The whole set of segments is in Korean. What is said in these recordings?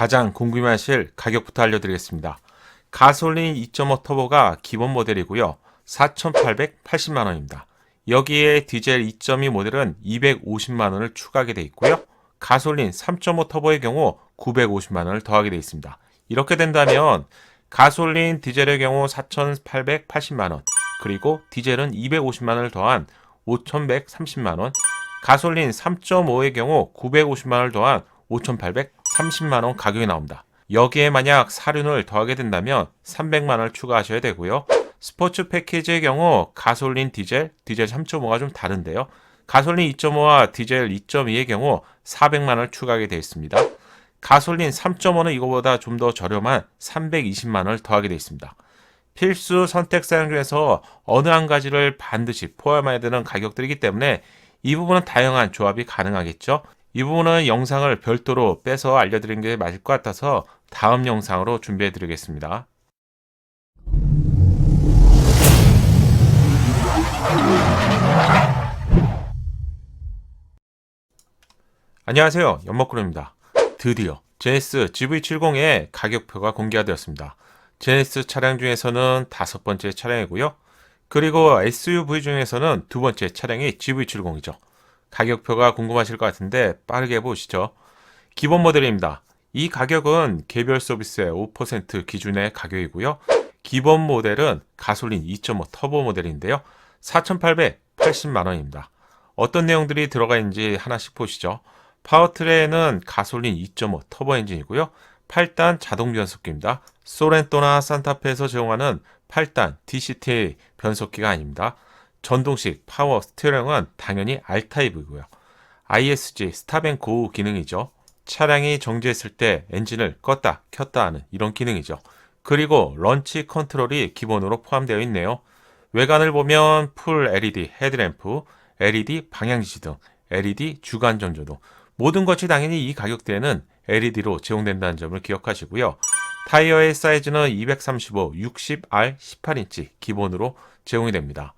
가장 궁금하실 가격부터 알려드리겠습니다. 가솔린 2.5 터보가 기본 모델이고요. 4,880만 원입니다. 여기에 디젤 2.2 모델은 250만 원을 추가하게 돼 있고요. 가솔린 3.5 터보의 경우 950만 원을 더하게 돼 있습니다. 이렇게 된다면 가솔린 디젤의 경우 4,880만 원, 그리고 디젤은 250만 원을 더한 5,130만 원, 가솔린 3.5의 경우 950만 원을 더한 5,830만 원 가격이 나옵니다. 여기에 만약 사륜을 더하게 된다면 300만 원을 추가하셔야 되고요. 스포츠 패키지의 경우 가솔린 디젤, 디젤 3.5가 좀 다른데요. 가솔린 2.5와 디젤 2.2의 경우 400만 원을 추가하게 되어 있습니다. 가솔린 3.5는 이거보다 좀 더 저렴한 320만 원을 더하게 되어 있습니다. 필수 선택 사양 중에서 어느 한 가지를 반드시 포함해야 되는 가격들이기 때문에 이 부분은 다양한 조합이 가능하겠죠. 이 부분은 영상을 별도로 빼서 알려드리는 게 맞을 것 같아서 다음 영상으로 준비해 드리겠습니다. 안녕하세요. 연목구름입니다. 드디어 제네스 GV70의 가격표가 공개가 되었습니다. 제네스 차량 중에서는 다섯 번째 차량이고요. 그리고 SUV 중에서는 두 번째 차량이 GV70이죠. 가격표가 궁금하실 것 같은데 빠르게 보시죠. 기본 모델입니다. 이 가격은 개별 서비스의 5% 기준의 가격이고요. 기본 모델은 가솔린 2.5 터보 모델인데요. 4,880만 원입니다. 어떤 내용들이 들어가 있는지 하나씩 보시죠. 파워트레인은 가솔린 2.5 터보 엔진이고요. 8단 자동 변속기입니다. 소렌토나 산타페에서 제공하는 8단 DCT 변속기가 아닙니다. 전동식 파워 스티어링은 당연히 R타입이고요. ISG 스탑앤고 기능이죠. 차량이 정지했을 때 엔진을 껐다 켰다 하는 이런 기능이죠. 그리고 런치 컨트롤이 기본으로 포함되어 있네요. 외관을 보면 풀 LED 헤드램프, LED 방향지시 등 LED 주간 전조등 모든 것이 당연히 이 가격대에는 LED로 제공된다는 점을 기억하시고요. 타이어의 사이즈는 235, 60R 18인치 기본으로 제공이 됩니다.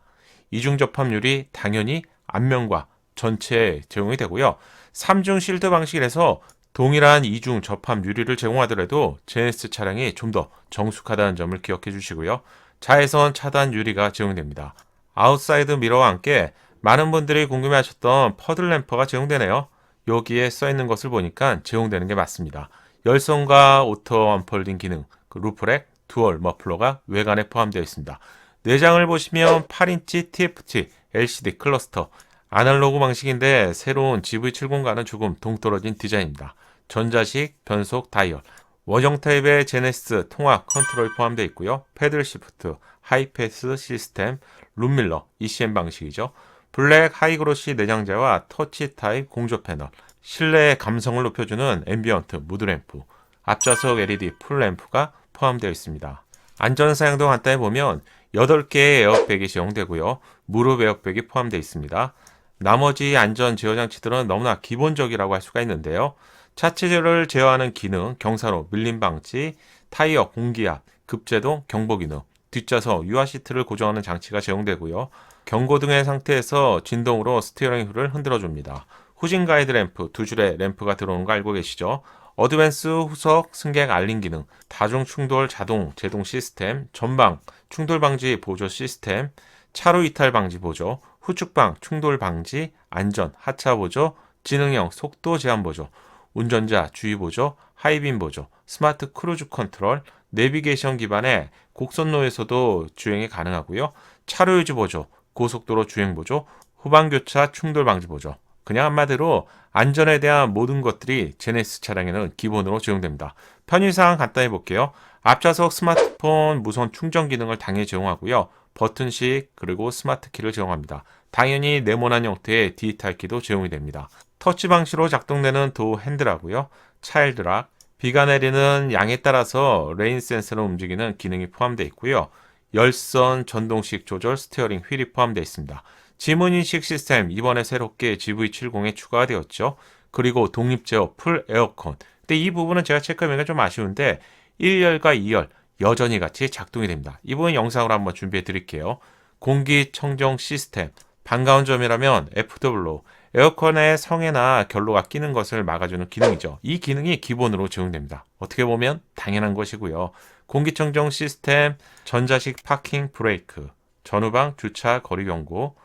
이중 접합률이 당연히 앞면과 전체에 제공이 되고요. 3중 실드 방식이라서 동일한 이중 접합 유리를 제공하더라도 제네스 차량이 좀 더 정숙하다는 점을 기억해 주시고요. 자외선 차단 유리가 제공됩니다. 아웃사이드 미러와 함께 많은 분들이 궁금해하셨던 퍼들 램퍼가 제공되네요. 여기에 써 있는 것을 보니까 제공되는 게 맞습니다. 열선과 오토 언폴딩 기능, 그 루프렉, 두얼 머플러가 외관에 포함되어 있습니다. 내장을 보시면 8인치 TFT LCD 클러스터, 아날로그 방식인데 새로운 GV70과는 조금 동떨어진 디자인입니다. 전자식 변속 다이얼, 원형 타입의 제네시스 통합 컨트롤이 포함되어 있고요. 패들 시프트, 하이패스 시스템, 룸밀러, ECM 방식이죠. 블랙 하이그로시 내장재와 터치 타입 공조 패널, 실내의 감성을 높여주는 앰비언트 무드램프, 앞좌석 LED 풀램프가 포함되어 있습니다. 안전 사양도 간단히 보면 8개의 에어백이 제공되고요. 무릎 에어백이 포함되어 있습니다. 나머지 안전 제어 장치들은 너무나 기본적이라고 할 수가 있는데요. 차체제를 제어하는 기능, 경사로 밀림 방지, 타이어 공기압, 급제동 경보 기능, 뒷좌석 유아 시트를 고정하는 장치가 제공되고요. 경고 등의 상태에서 진동으로 스티어링 휠을 흔들어 줍니다. 후진 가이드 램프 두 줄의 램프가 들어오는 거 알고 계시죠? 어드밴스 후석 승객 알림 기능, 다중 충돌 자동 제동 시스템, 전방 충돌 방지 보조 시스템, 차로 이탈 방지 보조, 후측방 충돌 방지, 안전 하차 보조, 지능형 속도 제한 보조, 운전자 주의 보조, 하이빔 보조, 스마트 크루즈 컨트롤, 내비게이션 기반의 곡선로에서도 주행이 가능하고요. 차로 유지 보조, 고속도로 주행 보조, 후방 교차 충돌 방지 보조. 그냥 한마디로 안전에 대한 모든 것들이 제네시스 차량에는 기본으로 제공됩니다. 편의사항 간단히 볼게요. 앞좌석 스마트폰 무선 충전 기능을 당연히 제공하고요. 버튼식 그리고 스마트 키를 제공합니다. 당연히 네모난 형태의 디지털 키도 제공이 됩니다. 터치 방식으로 작동되는 도 핸들하고요. 차일드락, 비가 내리는 양에 따라서 레인 센서로 움직이는 기능이 포함되어 있고요. 열선 전동식 조절 스티어링 휠이 포함되어 있습니다. 지문인식 시스템 이번에 새롭게 GV70에 추가가 되었죠. 그리고 독립 제어 풀 에어컨. 근데 이 부분은 제가 체크하면 좀 아쉬운데 1열과 2열 여전히 같이 작동이 됩니다. 이 부분 영상으로 한번 준비해 드릴게요. 공기청정 시스템. 반가운 점이라면 FW, 에어컨의 성에나 결로가 끼는 것을 막아주는 기능이죠. 이 기능이 기본으로 제공됩니다. 어떻게 보면 당연한 것이고요. 공기청정 시스템, 전자식 파킹 브레이크, 전후방 주차 거리 경고,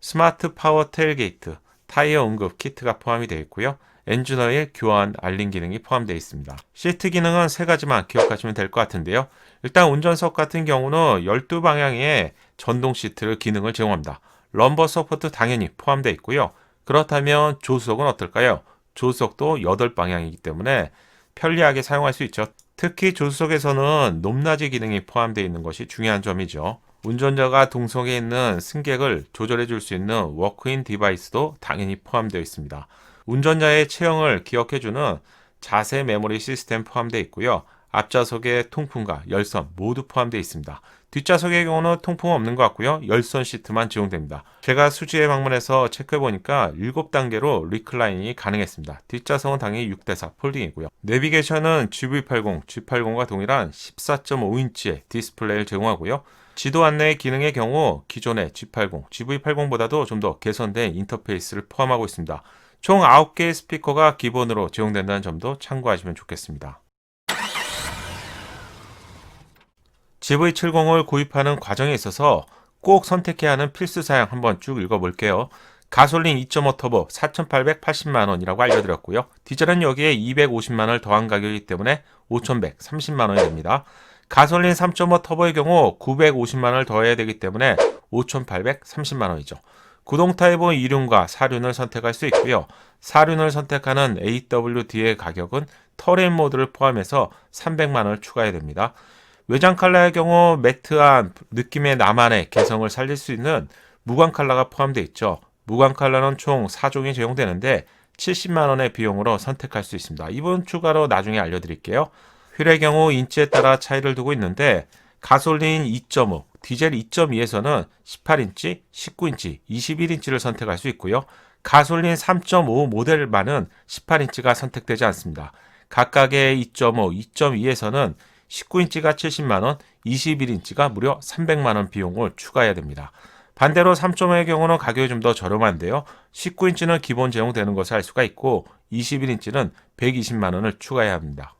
스마트 파워 텔게이트, 타이어 응급 키트가 포함이 되어 있고요. 엔진오일 교환 알림 기능이 포함되어 있습니다. 시트 기능은 세 가지만 기억하시면 될 것 같은데요. 일단 운전석 같은 경우는 12방향의 전동 시트를 기능을 제공합니다. 럼버 서포트 당연히 포함되어 있고요. 그렇다면 조수석은 어떨까요? 조수석도 8방향이기 때문에 편리하게 사용할 수 있죠. 특히 조수석에서는 높낮이 기능이 포함되어 있는 것이 중요한 점이죠. 운전자가 동석에 있는 승객을 조절해 줄 수 있는 워크인 디바이스도 당연히 포함되어 있습니다. 운전자의 체형을 기억해주는 자세 메모리 시스템 포함되어 있고요. 앞좌석에 통풍과 열선 모두 포함되어 있습니다. 뒷좌석의 경우는 통풍 없는 것 같고요. 열선 시트만 제공됩니다. 제가 수지에 방문해서 체크해 보니까 7단계로 리클라인이 가능했습니다. 뒷좌석은 당연히 6대4 폴딩이고요. 내비게이션은 GV80, G80과 동일한 14.5인치의 디스플레이를 제공하고요. 지도 안내 기능의 경우 기존의 G80, GV80보다도 좀 더 개선된 인터페이스를 포함하고 있습니다. 총 9개의 스피커가 기본으로 제공된다는 점도 참고하시면 좋겠습니다. GV70을 구입하는 과정에 있어서 꼭 선택해야 하는 필수 사양 한번 쭉 읽어볼게요. 가솔린 2.5 터보 4,880만 원이라고 알려드렸고요. 디젤은 여기에 250만 원을 더한 가격이기 때문에 5,130만 원이 됩니다. 가솔린 3.5 터보의 경우 950만 원을 더해야 되기 때문에 5,830만 원이죠. 구동 타입은 2륜과 4륜을 선택할 수 있고요. 4륜을 선택하는 AWD의 가격은 터레인 모드를 포함해서 300만 원을 추가해야 됩니다. 외장 칼라의 경우 매트한 느낌의 나만의 개성을 살릴 수 있는 무광 칼라가 포함되어 있죠. 무광 칼라는 총 4종이 제공되는데 70만 원의 비용으로 선택할 수 있습니다. 이분 추가로 나중에 알려드릴게요. 휠의 경우 인치에 따라 차이를 두고 있는데 가솔린 2.5, 디젤 2.2에서는 18인치, 19인치, 21인치를 선택할 수 있고요. 가솔린 3.5 모델만은 18인치가 선택되지 않습니다. 각각의 2.5, 2.2에서는 19인치가 70만원, 21인치가 무려 300만원 비용을 추가해야 됩니다. 반대로 3.5의 경우는 가격이 좀 더 저렴한데요. 19인치는 기본 제공되는 것을 알 수가 있고 21인치는 120만원을 추가해야 합니다.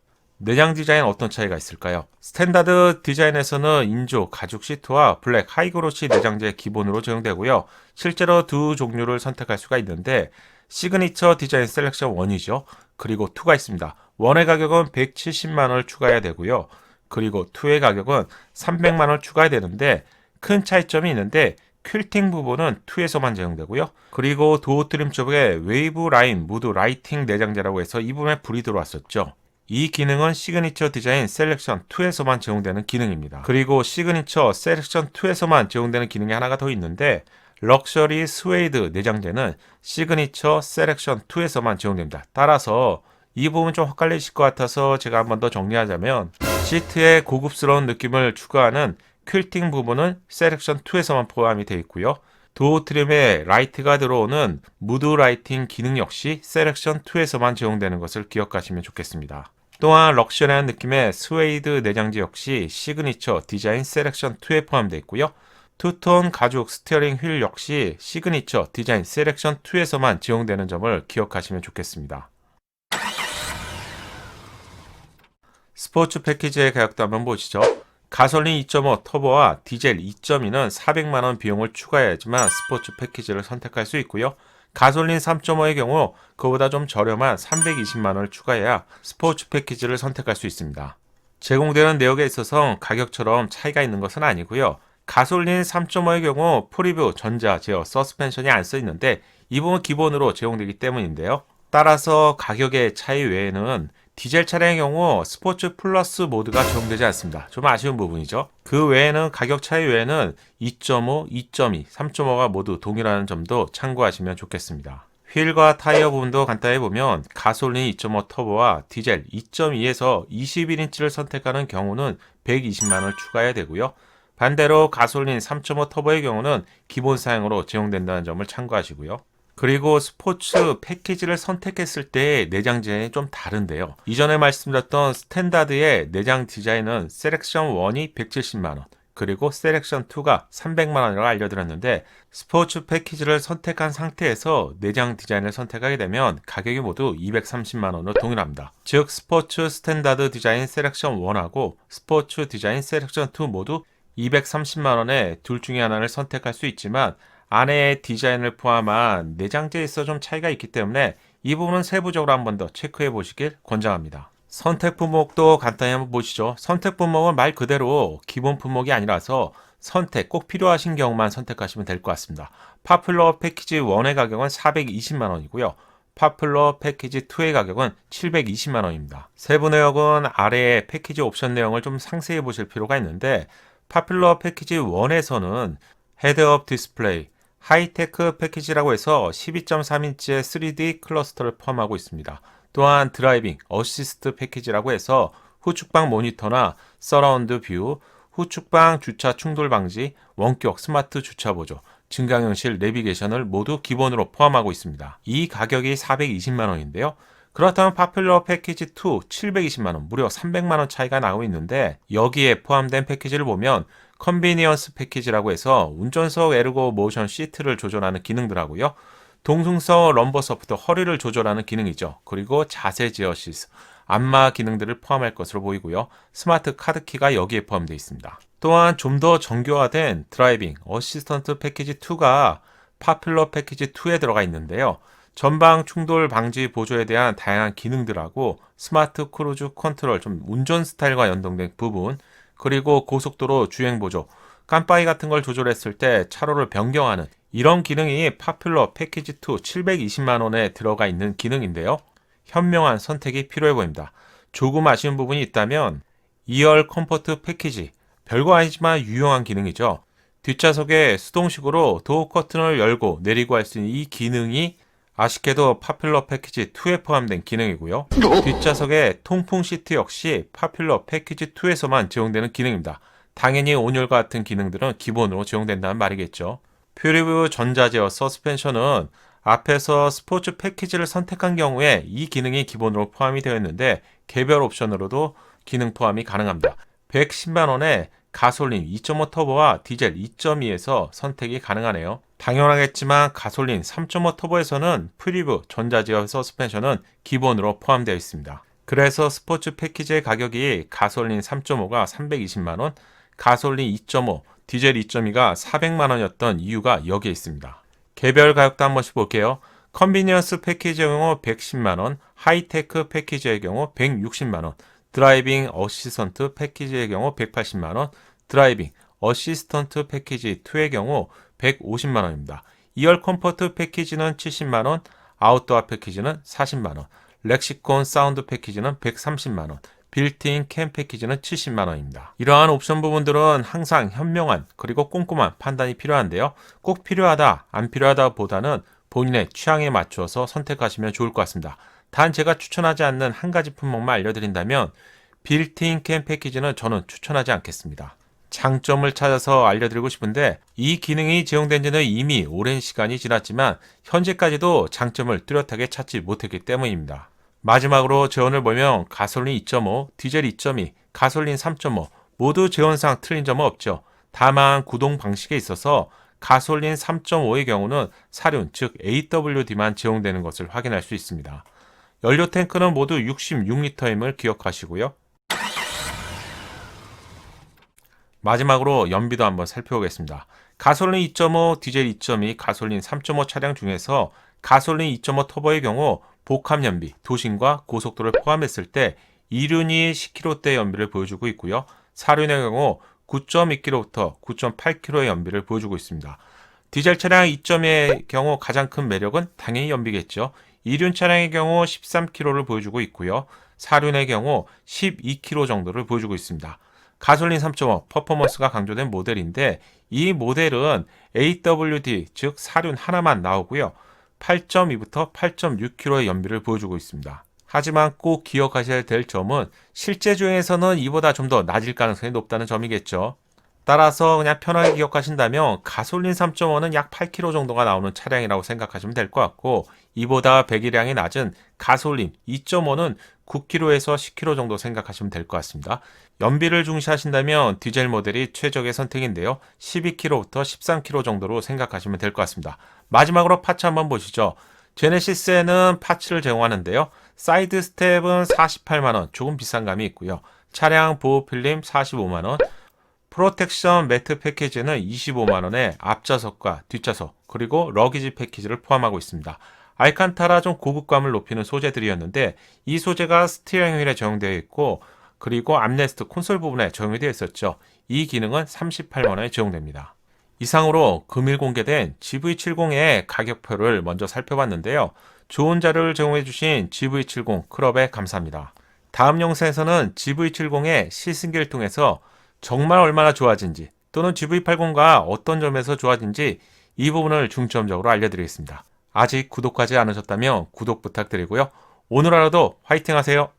내장 디자인 어떤 차이가 있을까요? 스탠다드 디자인에서는 인조 가죽 시트와 블랙 하이그로시 내장재 기본으로 제공되고요. 실제로 두 종류를 선택할 수가 있는데 시그니처 디자인 셀렉션 1이죠. 그리고 2가 있습니다. 1의 가격은 170만 원을 추가해야 되고요. 그리고 2의 가격은 300만 원을 추가해야 되는데 큰 차이점이 있는데 퀼팅 부분은 2에서만 제공되고요. 그리고 도어 트림 쪽에 웨이브 라인 무드 라이팅 내장재라고 해서 이 부분에 불이 들어왔었죠. 이 기능은 시그니처 디자인 셀렉션 2에서만 제공되는 기능입니다. 그리고 시그니처 셀렉션 2에서만 제공되는 기능이 하나가 더 있는데 럭셔리 스웨이드 내장재는 시그니처 셀렉션 2에서만 제공됩니다. 따라서 이 부분 좀 헷갈리실 것 같아서 제가 한 번 더 정리하자면 시트의 고급스러운 느낌을 추가하는 퀼팅 부분은 셀렉션 2에서만 포함이 되어 있고요. 도어 트림에 라이트가 들어오는 무드 라이팅 기능 역시 셀렉션 2에서만 제공되는 것을 기억하시면 좋겠습니다. 또한 럭셔리한 느낌의 스웨이드 내장재 역시 시그니처 디자인 셀렉션 2에 포함되어 있고요. 투톤 가죽 스티어링 휠 역시 시그니처 디자인 셀렉션 2에서만 제공되는 점을 기억하시면 좋겠습니다. 스포츠 패키지의 가격도 한번 보시죠. 가솔린 2.5 터보와 디젤 2.2는 400만원 비용을 추가해야지만 스포츠 패키지를 선택할 수 있고요. 가솔린 3.5의 경우 그보다 좀 저렴한 320만 원을 추가해야 스포츠 패키지를 선택할 수 있습니다. 제공되는 내역에 있어서 가격처럼 차이가 있는 것은 아니고요. 가솔린 3.5의 경우 프리뷰 전자 제어 서스펜션이 안 써 있는데 이 부분 기본으로 제공되기 때문인데요. 따라서 가격의 차이 외에는 디젤 차량의 경우 스포츠 플러스 모드가 적용되지 않습니다. 좀 아쉬운 부분이죠. 그 외에는 가격 차이 외에는 2.5, 2.2, 3.5가 모두 동일하는 점도 참고하시면 좋겠습니다. 휠과 타이어 부분도 간단히 보면 가솔린 2.5 터보와 디젤 2.2에서 21인치를 선택하는 경우는 120만원을 추가해야 되고요. 반대로 가솔린 3.5 터보의 경우는 기본 사양으로 제공된다는 점을 참고하시고요. 그리고 스포츠 패키지를 선택했을 때 내장 디자인이 좀 다른데요. 이전에 말씀드렸던 스탠다드의 내장 디자인은 셀렉션 1이 170만원, 그리고 셀렉션 2가 300만 원이라고 알려드렸는데 스포츠 패키지를 선택한 상태에서 내장 디자인을 선택하게 되면 가격이 모두 230만 원으로 동일합니다. 즉 스포츠 스탠다드 디자인 셀렉션 1하고 스포츠 디자인 셀렉션 2 모두 230만 원에 둘 중에 하나를 선택할 수 있지만 안에 디자인을 포함한 내장재에 있어 좀 차이가 있기 때문에 이 부분은 세부적으로 한 번 더 체크해 보시길 권장합니다. 선택 품목도 간단히 한번 보시죠. 선택 품목은 말 그대로 기본 품목이 아니라서 선택 꼭 필요하신 경우만 선택하시면 될 것 같습니다. 파플러 패키지 1의 가격은 420만 원이고요. 파플러 패키지 2의 가격은 720만 원입니다. 세부 내역은 아래에 패키지 옵션 내용을 좀 상세히 보실 필요가 있는데 파플러 패키지 1에서는 헤드업 디스플레이, 하이테크 패키지라고 해서 12.3인치의 3D 클러스터를 포함하고 있습니다. 또한 드라이빙 어시스트 패키지라고 해서 후측방 모니터나 서라운드 뷰, 후측방 주차 충돌 방지, 원격 스마트 주차 보조, 증강현실 내비게이션을 모두 기본으로 포함하고 있습니다. 이 가격이 420만 원인데요. 그렇다면 파퓰러 패키지 2 720만 원, 무려 300만 원 차이가 나고 있는데 여기에 포함된 패키지를 보면 컨비니언스 패키지라고 해서 운전석 에르고 모션 시트를 조절하는 기능들하고요. 동승서 럼버 서프트 허리를 조절하는 기능이죠. 그리고 자세 제어 시스, 안마 기능들을 포함할 것으로 보이고요. 스마트 카드 키가 여기에 포함되어 있습니다. 또한 좀 더 정교화된 드라이빙 어시스턴트 패키지 2가 파퓰러 패키지 2에 들어가 있는데요. 전방 충돌 방지 보조에 대한 다양한 기능들하고 스마트 크루즈 컨트롤 좀 운전 스타일과 연동된 부분 그리고 고속도로 주행 보조 깜빡이 같은 걸 조절했을 때 차로를 변경하는 이런 기능이 파퓰러 패키지 2 720만 원에 들어가 있는 기능인데요. 현명한 선택이 필요해 보입니다. 조금 아쉬운 부분이 있다면 2열 컴포트 패키지 별거 아니지만 유용한 기능이죠. 뒷좌석에 수동식으로 도어 커튼을 열고 내리고 할 수 있는 이 기능이 아쉽게도 파퓰러 패키지 2에 포함된 기능이고요. 뒷좌석의 통풍 시트 역시 파퓰러 패키지 2에서만 제공되는 기능입니다. 당연히 온열과 같은 기능들은 기본으로 제공된다는 말이겠죠. 퓨리브 전자제어 서스펜션은 앞에서 스포츠 패키지를 선택한 경우에 이 기능이 기본으로 포함이 되어 있는데 개별 옵션으로도 기능 포함이 가능합니다. 110만 원에 가솔린 2.5 터보와 디젤 2.2에서 선택이 가능하네요. 당연하겠지만 가솔린 3.5 터보에서는 프리브 전자제어 서스펜션은 기본으로 포함되어 있습니다. 그래서 스포츠 패키지의 가격이 가솔린 3.5가 320만 원, 가솔린 2.5, 디젤 2.2가 400만 원이었던 이유가 여기에 있습니다. 개별 가격도 한 번씩 볼게요. 컨비니언스 패키지의 경우 110만 원, 하이테크 패키지의 경우 160만 원, 드라이빙 어시스턴트 패키지의 경우 180만 원, 드라이빙 어시스턴트 패키지 2의 경우 150만 원입니다. 2열 컴포트 패키지는 70만 원, 아웃도어 패키지는 40만 원, 렉시콘 사운드 패키지는 130만 원, 빌트인 캠 패키지는 70만 원입니다. 이러한 옵션 부분들은 항상 현명한 그리고 꼼꼼한 판단이 필요한데요. 꼭 필요하다, 안 필요하다 보다는 본인의 취향에 맞춰서 선택하시면 좋을 것 같습니다. 단 제가 추천하지 않는 한 가지 품목만 알려드린다면 빌트인 캠 패키지는 저는 추천하지 않겠습니다. 장점을 찾아서 알려드리고 싶은데 이 기능이 제공된 지는 이미 오랜 시간이 지났지만 현재까지도 장점을 뚜렷하게 찾지 못했기 때문입니다. 마지막으로 재원을 보면 가솔린 2.5, 디젤 2.2, 가솔린 3.5 모두 재원상 틀린 점은 없죠. 다만 구동 방식에 있어서 가솔린 3.5의 경우는 사륜 즉 AWD만 제공되는 것을 확인할 수 있습니다. 연료 탱크는 모두 66리터임을 기억하시고요. 마지막으로 연비도 한번 살펴보겠습니다. 가솔린 2.5, 디젤 2.2, 가솔린 3.5 차량 중에서 가솔린 2.5 터보의 경우 복합 연비, 도심과 고속도로를 포함했을 때 2륜이 10km대 연비를 보여주고 있고요. 4륜의 경우 9.2km부터 9.8km의 연비를 보여주고 있습니다. 디젤 차량 2.2의 경우 가장 큰 매력은 당연히 연비겠죠. 2륜 차량의 경우 13km를 보여주고 있고요. 4륜의 경우 12km 정도를 보여주고 있습니다. 가솔린 3.5 퍼포먼스가 강조된 모델인데 이 모델은 AWD 즉 사륜 하나만 나오고요. 8.2부터 8.6km의 연비를 보여주고 있습니다. 하지만 꼭 기억하셔야 될 점은 실제 주행에서는 이보다 좀 더 낮을 가능성이 높다는 점이겠죠. 따라서 그냥 편하게 기억하신다면 가솔린 3.5는 약 8km 정도가 나오는 차량이라고 생각하시면 될 것 같고 이보다 배기량이 낮은 가솔린 2.5는 9km에서 10km 정도 생각하시면 될 것 같습니다. 연비를 중시하신다면 디젤 모델이 최적의 선택인데요. 12km부터 13km 정도로 생각하시면 될 것 같습니다. 마지막으로 파츠 한번 보시죠. 제네시스에는 파츠를 제공하는데요. 사이드 스텝은 48만원, 조금 비싼 감이 있고요. 차량 보호 필름 45만원, 프로텍션 매트 패키지는 25만원에 앞좌석과 뒷좌석, 그리고 러기지 패키지를 포함하고 있습니다. 알칸타라 좀 고급감을 높이는 소재들이었는데 이 소재가 스티어링 휠에 적용되어 있고 그리고 암레스트 콘솔 부분에 적용이 되어 있었죠. 이 기능은 38만원에 적용됩니다. 이상으로 금일 공개된 GV70의 가격표를 먼저 살펴봤는데요. 좋은 자료를 제공해 주신 GV70 클럽에 감사합니다. 다음 영상에서는 GV70의 시승기를 통해서 정말 얼마나 좋아진지 또는 GV80과 어떤 점에서 좋아진지 이 부분을 중점적으로 알려드리겠습니다. 아직 구독하지 않으셨다면 구독 부탁드리고요. 오늘 하루도 화이팅 하세요.